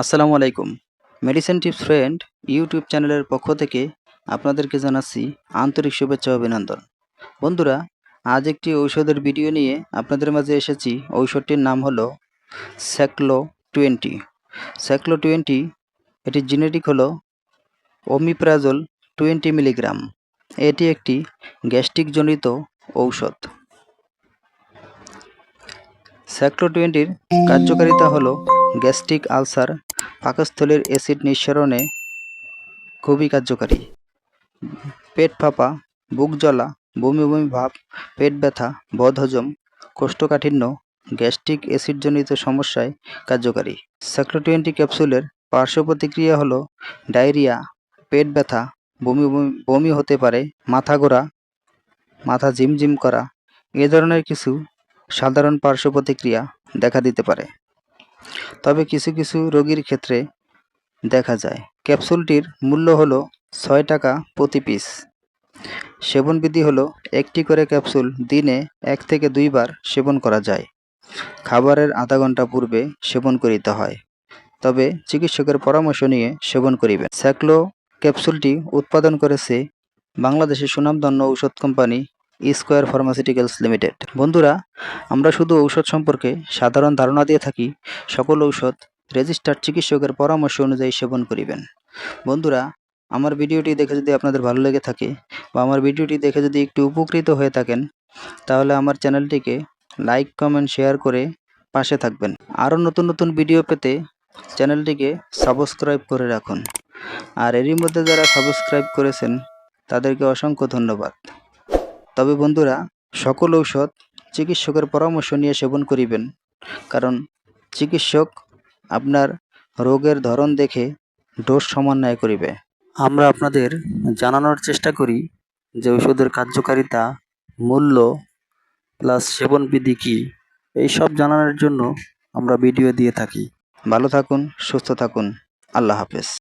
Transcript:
আসসালামু আলাইকুম। Medicine tips friend YouTube চ্যানেলের পক্ষ থেকে আপনাদেরকে জানাচ্ছি আন্তরিক শুভেচ্ছা অভিনন্দন। বন্ধুরা, আজ একটি ঔষধের ভিডিও নিয়ে আপনাদের মাঝে এসেছি। ঔষধটির নাম হলো স্যাকলো টোয়েন্টি। স্যাকলো টোয়েন্টি এটির জেনেটিক হলো ওমিপ্রাজল টোয়েন্টি মিলিগ্রাম। এটি একটি গ্যাস্ট্রিক জনিত ঔষধ। স্যাক্লো টোয়েন্টির কার্যকারিতা হলো গ্যাস্ট্রিক আলসার পাকস্থলীর অ্যাসিড নিঃসরণে খুবই কার্যকারী। পেট ফাঁপা, বুক জ্বলা, বমি বমি ভাব, পেট ব্যথা বদহজম কোষ্ঠকাঠিন্য, গ্যাস্ট্রিক অ্যাসিডজনিত সমস্যায় কার্যকারী। স্যাক্লো টোয়েন্টি ক্যাপসুলের পার্শ্ব প্রতিক্রিয়া হলো ডায়রিয়া, পেট ব্যথা বমি বমি হতে পারে, মাথা ঘোরা, মাথা ঝিমঝিম করা, এ ধরনের কিছু সাধারণ পার্শ্ব প্রতিক্রিয়া দেখা দিতে পারে। তবে কিছু কিছু রোগীর ক্ষেত্রে দেখা যায়। ক্যাপসুলটির মূল্য হলো ছয় টাকা প্রতি পিস। সেবনবিধি হলো একটি করে ক্যাপসুল দিনে এক থেকে দুইবার সেবন করা যায়। খাবারের আধা ঘণ্টা পূর্বে সেবন করিতে হয়। তবে চিকিৎসকের পরামর্শ নিয়ে সেবন করিবেন। স্যাক্লো ক্যাপসুলটি উৎপাদন করেছে বাংলাদেশের সুনামধন্য ঔষধ কোম্পানি স্কোয়ার ফার্মাসিউটিক্যালস লিমিটেড। বন্ধুরা, আমরা শুধু ঔষধ সম্পর্কে সাধারণ ধারণা দিয়ে থাকি। সকল ঔষধ রেজিস্টার্ড চিকিৎসকের পরামর্শ অনুযায়ী সেবন করিবেন। বন্ধুরা, আমার ভিডিওটি দেখে যদি আপনাদের ভালো লেগে থাকে বা আমার ভিডিওটি দেখে যদি একটু উপকৃত হয়ে থাকেন, তাহলে আমার চ্যানেলটিকে লাইক, কমেন্ট, শেয়ার করে পাশে থাকবেন। আরও নতুন নতুন ভিডিও পেতে চ্যানেলটিকে সাবস্ক্রাইব করে রাখুন। আর এরই মধ্যে যারা সাবস্ক্রাইব করেছেন, তাদেরকে অসংখ্য ধন্যবাদ। তবে বন্ধুরা, সকল ঔষধ চিকিৎসকের পরামর্শ নিয়ে সেবন করিবেন। কারণ চিকিৎসক আপনার রোগের ধরন দেখে ডোজ সমন্বয় করিবে। আমরা আপনাদের জানানোর চেষ্টা করি যে ওষুধের কার্যকারিতা, মূল্য প্লাস সেবন বিধি কী এইসব জানানোর জন্য আমরা ভিডিও দিয়ে থাকি। ভালো থাকুন, সুস্থ থাকুন। আল্লাহ হাফেজ।